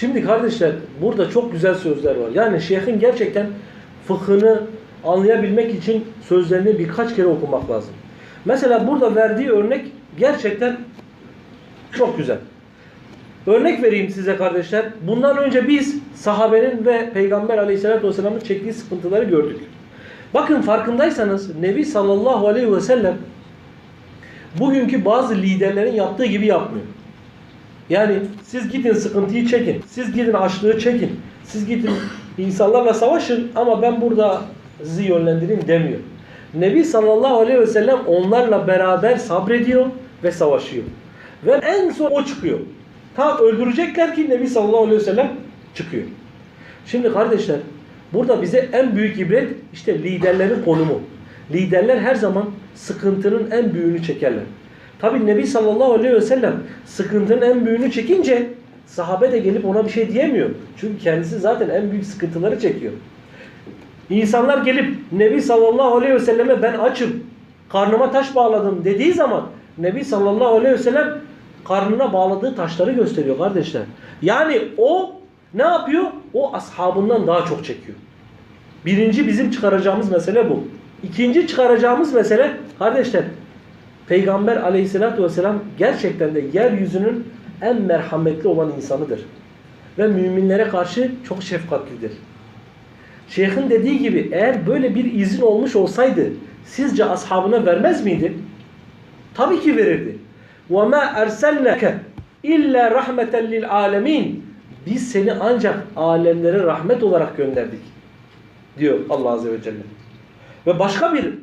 Şimdi kardeşler burada çok güzel sözler var. Yani şeyhin gerçekten fıkhını anlayabilmek için sözlerini birkaç kere okumak lazım. Mesela burada verdiği örnek gerçekten çok güzel. Örnek vereyim size kardeşler. Bundan önce biz sahabenin ve Peygamber aleyhissalatü vesselamın çektiği sıkıntıları gördük. Bakın farkındaysanız Nebi sallallahu aleyhi ve sellem bugünkü bazı liderlerin yaptığı gibi yapmıyor. Yani siz gidin sıkıntıyı çekin. Siz gidin açlığı çekin. Siz gidin insanlarla savaşın ama ben burada sizi yönlendireyim demiyor. Nebi sallallahu aleyhi ve sellem onlarla beraber sabrediyor ve savaşıyor. Ve en son o çıkıyor. Tam öldürecekler ki Nebi sallallahu aleyhi ve sellem çıkıyor. Şimdi kardeşler burada bize en büyük ibret işte liderlerin konumu. Liderler her zaman sıkıntının en büyüğünü çekerler. Tabi Nebi sallallahu aleyhi ve sellem sıkıntının en büyüğünü çekince sahabe de gelip ona bir şey diyemiyor. Çünkü kendisi zaten en büyük sıkıntıları çekiyor. İnsanlar gelip Nebi sallallahu aleyhi ve selleme ben açım, karnıma taş bağladım dediği zaman Nebi sallallahu aleyhi ve sellem karnına bağladığı taşları gösteriyor kardeşler. Yani o ne yapıyor? O ashabından daha çok çekiyor. Birinci bizim çıkaracağımız mesele bu. İkinci çıkaracağımız mesele kardeşler Peygamber aleyhissalatü vesselam gerçekten de yeryüzünün en merhametli olan insanıdır. Ve müminlere karşı çok şefkatlidir. Şeyhin dediği gibi eğer böyle bir izin olmuş olsaydı sizce ashabına vermez miydi? Tabii ki verirdi. وَمَا اَرْسَلْنَكَ اِلَّا رَحْمَةً لِلْعَالَمِينَ Biz seni ancak alemlere rahmet olarak gönderdik. Diyor Allah Azze ve Celle. Ve başka bir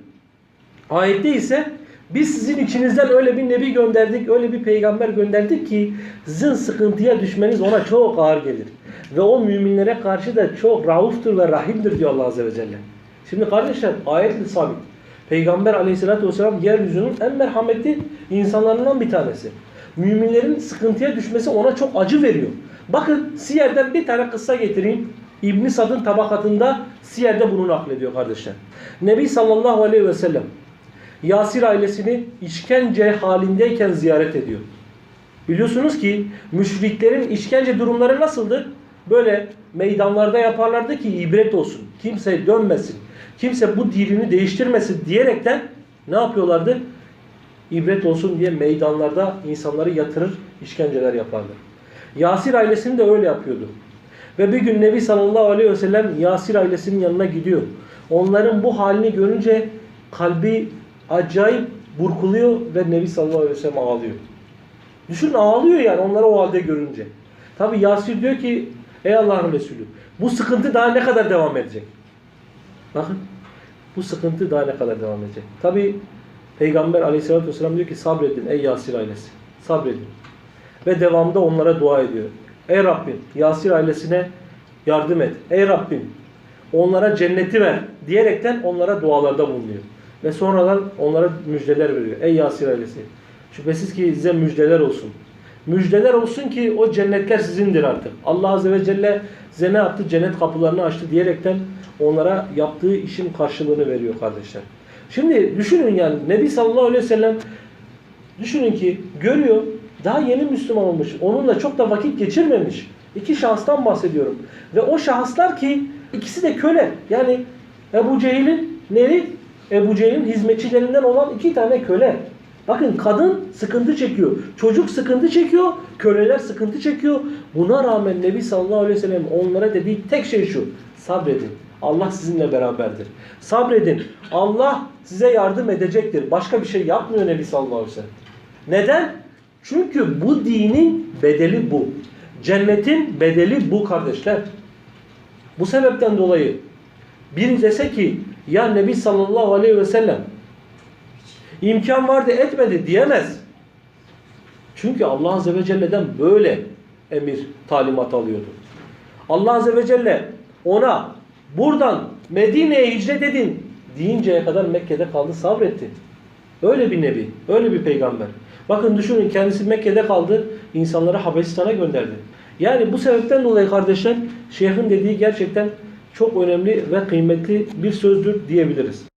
ayette ise biz sizin içinizden öyle bir nebi gönderdik, öyle bir peygamber gönderdik ki sizin sıkıntıya düşmeniz ona çok ağır gelir. Ve o müminlere karşı da çok rauftur ve rahimdir diyor Allah Azze ve Celle. Şimdi kardeşler ayetle sabit. Peygamber aleyhissalatü vesselam yeryüzünün en merhametli insanlarından bir tanesi. Müminlerin sıkıntıya düşmesi ona çok acı veriyor. Bakın Siyer'den bir tane kıssa getireyim. İbn Sad'ın tabakatında Siyer'de bunu naklediyor kardeşler. Nebi sallallahu aleyhi ve sellem Yasir ailesini işkence halindeyken ziyaret ediyor. Biliyorsunuz ki müşriklerin işkence durumları nasıldı? Böyle meydanlarda yaparlardı ki ibret olsun. Kimse dönmesin. Kimse bu dilini değiştirmesin diyerekten ne yapıyorlardı? İbret olsun diye meydanlarda insanları yatırır, işkenceler yapardı. Yasir ailesini de öyle yapıyordu. Ve bir gün Nebi sallallahu aleyhi ve sellem Yasir ailesinin yanına gidiyor. Onların bu halini görünce kalbi acayip burkuluyor ve Nebi sallallahu aleyhi ve sellem ağlıyor. Düşünün ağlıyor yani onları o halde görünce. Tabi Yasir diyor ki ey Allah'ın Resulü bu sıkıntı daha ne kadar devam edecek? Bakın bu sıkıntı daha ne kadar devam edecek? Tabi Peygamber aleyhissalatü vesselam diyor ki sabredin ey Yasir ailesi. Sabredin. Ve devamında onlara dua ediyor. Ey Rabbim Yasir ailesine yardım et. Ey Rabbim onlara cenneti ver diyerekten onlara dualarda bulunuyor. Ve sonradan onlara müjdeler veriyor. Ey Yasir ailesi. Şüphesiz ki size müjdeler olsun. Müjdeler olsun ki o cennetler sizindir artık. Allah Azze ve Celle size ne yaptı? Cennet kapılarını açtı diyerekten onlara yaptığı işin karşılığını veriyor kardeşler. Şimdi düşünün yani Nebi sallallahu aleyhi ve sellem düşünün ki görüyor daha yeni Müslüman olmuş. Onunla çok da vakit geçirmemiş. İki şahıstan bahsediyorum. Ve o şahıslar ki ikisi de köle. Yani Ebu Cehil'in neri? Ebu Cehil'in hizmetçilerinden olan iki tane köle. Bakın kadın sıkıntı çekiyor. Çocuk sıkıntı çekiyor. Köleler sıkıntı çekiyor. Buna rağmen Nebi sallallahu aleyhi ve sellem onlara dediği tek şey şu. Sabredin. Allah sizinle beraberdir. Sabredin. Allah size yardım edecektir. Başka bir şey yapmıyor Nebi sallallahu aleyhi ve sellem. Neden? Çünkü bu dinin bedeli bu. Cennetin bedeli bu kardeşler. Bu sebepten dolayı biri dese ki ya Nebi sallallahu aleyhi ve sellem imkan vardı etmedi diyemez. Çünkü Allah Azze ve Celle'den böyle emir talimat alıyordu. Allah Azze ve Celle ona buradan Medine'ye hicret edin deyinceye kadar Mekke'de kaldı sabretti. Öyle bir nebi, öyle bir peygamber. Bakın düşünün kendisi Mekke'de kaldı, insanları Habeşistan'a gönderdi. Yani bu sebepten dolayı kardeşler şeyhin dediği gerçekten çok önemli ve kıymetli bir sözdür diyebiliriz.